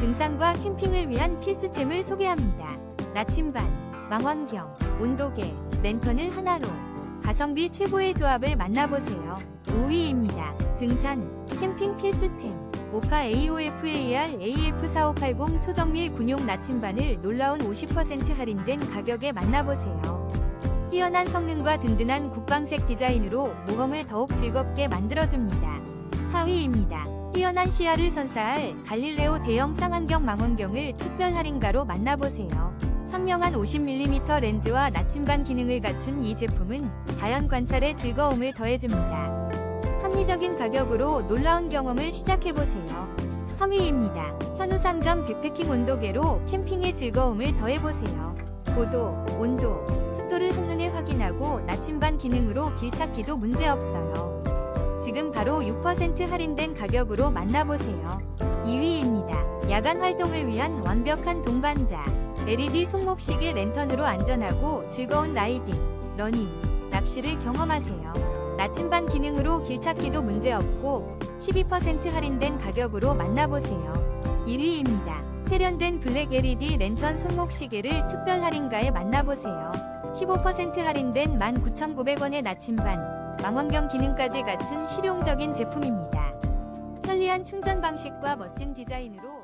등산과 캠핑을 위한 필수템을 소개합니다. 나침반, 망원경, 온도계, 랜턴을 하나로 가성비 최고의 조합을 만나보세요. 5위입니다. 등산, 캠핑 필수템. 오카 AOFAR AF4580 초정밀 군용 나침반을 놀라운 50% 할인된 가격에 만나보세요. 뛰어난 성능과 든든한 국방색 디자인으로 모험을 더욱 즐겁게 만들어줍니다. 4위입니다. 뛰어난 시야를 선사할 갈릴레오 대형 쌍안경 망원경을 특별 할인가로 만나보세요. 선명한 50mm 렌즈와 나침반 기능을 갖춘 이 제품은 자연 관찰의 즐거움을 더해줍니다. 합리적인 가격으로 놀라운 경험을 시작해보세요. 3위입니다. 현우상점 백패킹 온도계로 캠핑의 즐거움을 더해보세요. 고도, 온도, 습도를 한눈에 확인하고 나침반 기능으로 길찾기도 문제없어요. 지금 바로 6% 할인된 가격으로 만나보세요. 2위입니다. 야간 활동을 위한 완벽한 동반자. LED 손목시계 랜턴으로 안전하고 즐거운 라이딩, 러닝, 낚시를 경험하세요. 나침반 기능으로 길찾기도 문제없고 12% 할인된 가격으로 만나보세요. 1위입니다. 세련된 블랙 LED 랜턴 손목시계를 특별 할인가에 만나보세요. 15% 할인된 19,900원의 나침반, 망원경 기능까지 갖춘 실용적인 제품입니다. 편리한 충전 방식과 멋진 디자인으로